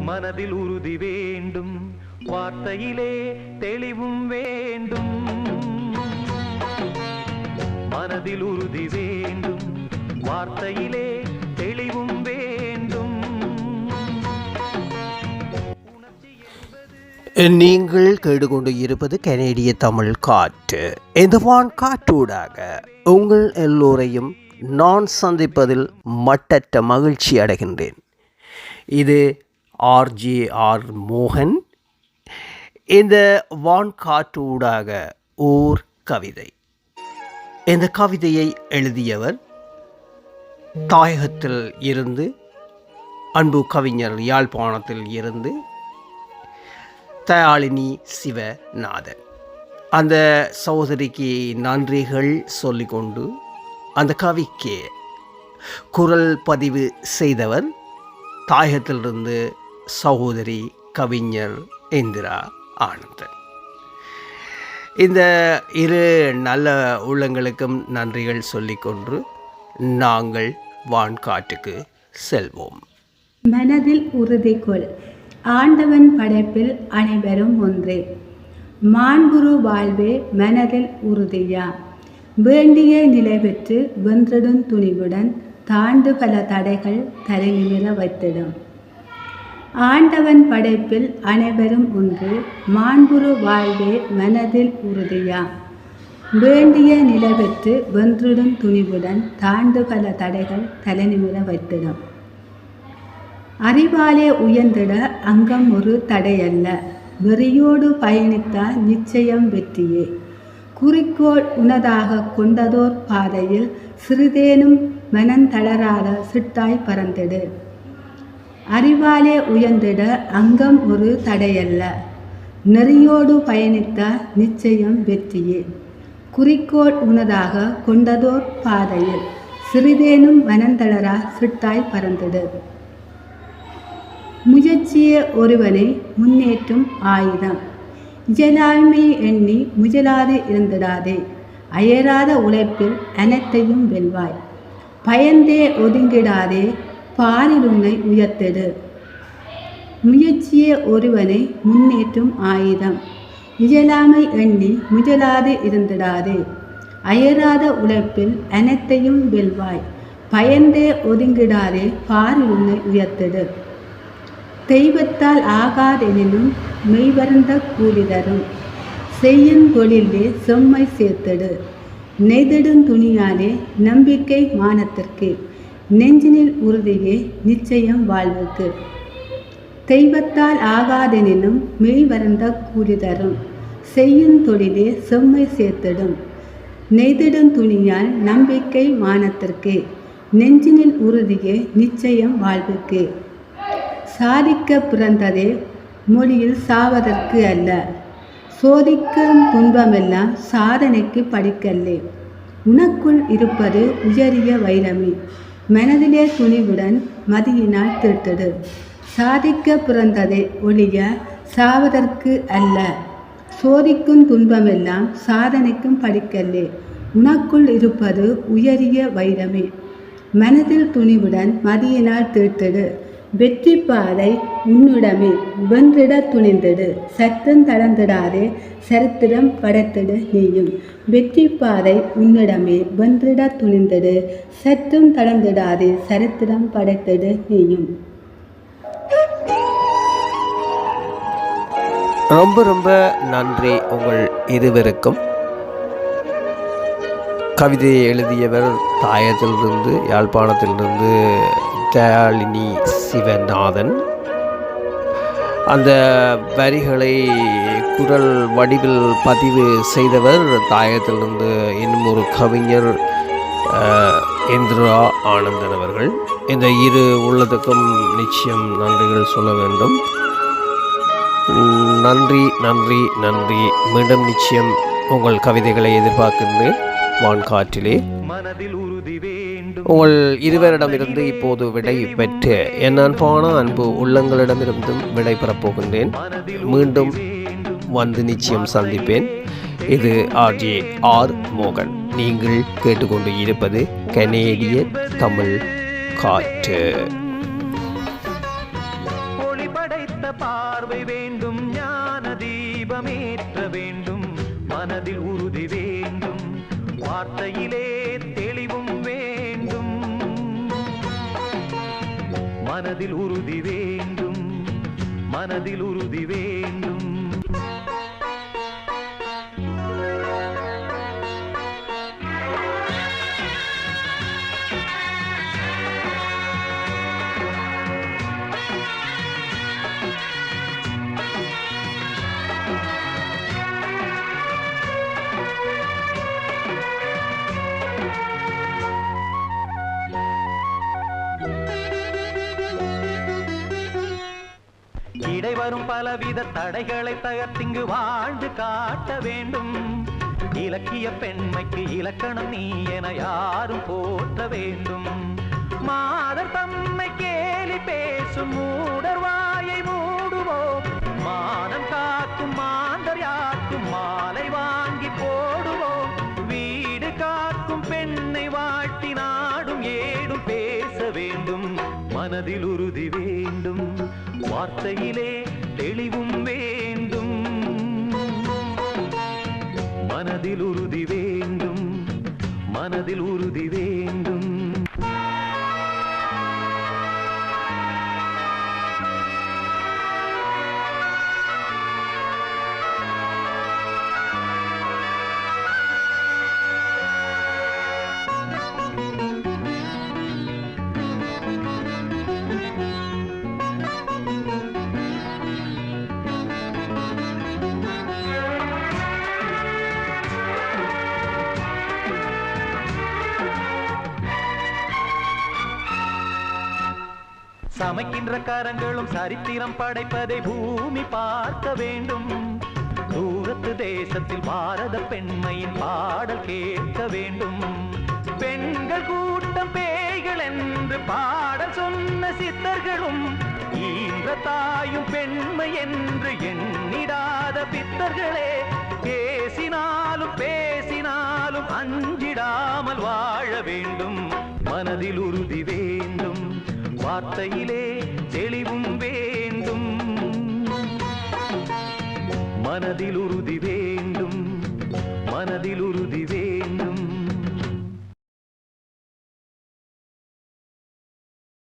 மனதில் உறுதி வேண்டும். வார்த்தையிலே தெளிவும் வேண்டும். மனதில் உறுதி வேண்டும். வார்த்தையிலே தெளிவும் வேண்டும். நீங்கள் கேட்டுக்கொண்டு இருப்பது கனேடிய தமிழ் காற்று. இந்த வான் காற்றூடாக உங்கள் எல்லோரையும் நான் சந்திப்பதில் மட்டற்ற மகிழ்ச்சி அடைகின்றேன். இது ஆர்ஜேஆர் மோகன். இந்த வான்காற்றூடாக ஓர் கவிதை. இந்த கவிதையை எழுதியவர் தாயகத்தில் இருந்து அன்பு கவிஞர் யாழ்ப்பாணத்தில் இருந்து தயாளினி சிவநாதன். அந்த சகோதரிக்கு நன்றிகள் சொல்லிக்கொண்டு அந்த கவிக்கு குரல் பதிவு செய்தவர் தாயகத்திலிருந்து சகோதரி கவிஞர் இந்திரா ஆனந்தன். இந்த இரு நல்ல உள்ளங்களுக்கும் நன்றிகள் சொல்லிக்கொண்டு நாங்கள் வான்காட்டுக்கு செல்வோம். மனதில் உறுதி கொள். ஆண்டவன் படைப்பில் அனைவரும் ஒன்றே. மாண்புரு வாழ்வே மனதில் உறுதியா. வேண்டிய நிலை பெற்று வென்றிடும் துணிவுடன் தாண்டு பல தடைகள் தலைநிமிர வைத்திடும். ஆண்டவன் படைப்பில் அனைவரும் ஒன்று மாண்புரு வாழ்வே மனதில் உறுதியா? வேண்டிய நிலைவெற்று வென்றிடும் துணிவுடன் தாண்டு பல தடைகள் தலைநிமிர வைத்திடும். அறிவாலே உயர்ந்திட அங்கம் ஒரு தடையல்ல. வெறியோடு பயணித்தால் நிச்சயம் வெற்றியே. குறிக்கோள் உனதாக கொண்டதோர் பாதையில் சிறிதேனும் மனந்தளராத சிட்டாய் பறந்திடு. அறிவாலே உயர்ந்திட அங்கம் ஒரு தடையல்ல. நெறியோடு பயணித்த நிச்சயம் வெற்றியே. குறிக்கோள் உனதாக கொண்டதோர் பாதையில். சிறிதேனும் மனந்தளரா சிட்டாய் பறந்தது முயற்சியே ஒருவனை முன்னேற்றும் ஆயுதம். இயலாமை எண்ணி முயலாது இருந்திடாதே. அயராத உழைப்பில் அனைத்தையும் வெல்வாய். பயந்தே ஒதுங்கிடாதே பாரில் உன்னை முயற்சியே ஒருவனை முன்னேற்றும் ஆயுதம் இயலாமை எண்ணி முயலாது இருந்திடாதே. அயராத உழைப்பில் அனைத்தையும் வெல்வாய். பயந்தே ஒதுங்கிடாதே பாரில் உன்னை தெய்வத்தால் ஆகாதெனினும் மெய்வருந்த கூலி தரும் செய்யும் தொழிலே செம்மை சேர்த்தெடு. நெய்திடும் துணியாலே நம்பிக்கை மானத்திற்கு. நெஞ்சினில் உறுதியே நிச்சயம் வாழ்வுக்கு. தெய்வத்தால் ஆகாதெனினும் மெய்வருந்த கூலி தரும். செய்யும் தொழிலே செம்மை சேர்த்திடும். நெய்திடும் துணியால் நம்பிக்கை மானத்திற்கு நெஞ்சினில் உறுதியே நிச்சயம் வாழ்வுக்கு. சாதிக்க பிறந்ததே மொழியில் சாவதற்கு அல்ல. சோதிக்கும் துன்பமெல்லாம் சாதனைக்கு படிக்கல்லே. உனக்குள் இருப்பது உயரிய வைரமே. மனதிலே துணிவுடன் மதியினால் தீர்த்தது. சாதிக்க பிறந்ததை ஒழிய சாவதற்கு அல்ல. சோதிக்கும் துன்பமெல்லாம் சாதனைக்கும் படிக்கல்லே. உனக்குள் இருப்பது உயரிய வைரமே. மனதில் துணிவுடன் மதியினால் தீர்த்தது. வெற்றி பாதை உன்னிடமே வென்றிட துணிந்திடு. சத்தம் தளர்ந்திடாதே சரித்திரம் படைத்திடு நீயும். வெற்றி பாதை உன்னிடமே வென்றிட துணிந்திடு. சத்தம் தளர்ந்திடாதே சரித்திரம் படைத்திடு நீயும். ரொம்ப ரொம்ப நன்றி உங்கள் இருவருக்கும். கவிதையை எழுதியவர் தாயத்திலிருந்து யாழ்ப்பாணத்திலிருந்து ஸ்டாலினி சிவநாதன். அந்த வரிகளை குரல் வடிவில் பதிவு செய்தவர் தாயத்திலிருந்து இன்னும் ஒரு கவிஞர் இந்திரா ஆனந்தன் அவர்கள். இந்த இரு உள்ளதுக்கும் நிச்சயம் நன்றிகள் சொல்ல வேண்டும். நன்றி நன்றி நன்றி. மீண்டும் நிச்சயம் உங்கள் கவிதைகளை எதிர்பார்க்கின்றேன். வான்காற்றிலே. உங்கள் இருவரிடமிருந்து இப்போது விடை பெற்று என் அன்பான அன்பு உள்ளங்களிடமிருந்தும் விடை பெறப் போகின்றேன் மீண்டும் வந்து நிச்சயம் சந்திப்பேன். இது ஆர்ஜே ஆர் மோகன். நீங்கள் கேட்டுக்கொண்டு இருப்பது கனேடிய தமிழ் காற்று. பார்வை வேண்டும் ஞான தீபமேற்ற வேண்டும். மனதில் உறுதி வேண்டும். வார்த்தையிலே தெளிவும் வேண்டும். மனதில் உறுதி வேண்டும். மனதில் உறுதி வேண்டும் இடைவரும் பலவித தடைகளை தகர்த்திங்கு வாழ்ந்து காட்ட வேண்டும். இலக்கிய பெண்மைக்கு இலக்கணம் நீ என யாரும் போற்ற வேண்டும். மாதர் தம்மை கேலி பேசும் மூடர் வாயை மூடுவோம் மானம் காக்கும் மாந்தர் யாக்கும் மாலை வாங்கி போடுவோம் வீடு காக்கும் பெண்ணை வாட்டி நாடும் ஏடும் பேச வேண்டும். மனதில் உறுதி வேண்டும். வார்த்தையிலே தெளிவும் வேண்டும். மனதில் உறுதி வேண்டும். மனதில் உறுதி வேண்டும். சமைக்கின்ற கரங்களும் சரித்திரம் படைப்பதை பூமி பார்க்க வேண்டும். தூரத்து தேசத்தில் பாரத பெண்மையின் பாடல் கேட்க வேண்டும். பெண்கள் கூட்டம் பேய்கள் என்று பாடல் சொன்ன சித்தர்களும் ஈன்ற தாயும் பெண்மை என்று எண்ணிடாத பித்தர்களே பேசினாலும் பேசினாலும் அஞ்சிடாமல் வாழ வேண்டும். மனதில் உறுதி வேண்டும். வார்த்தையிலே தெளிவும் வேண்டும். மனதில் உறுதி வேண்டும்.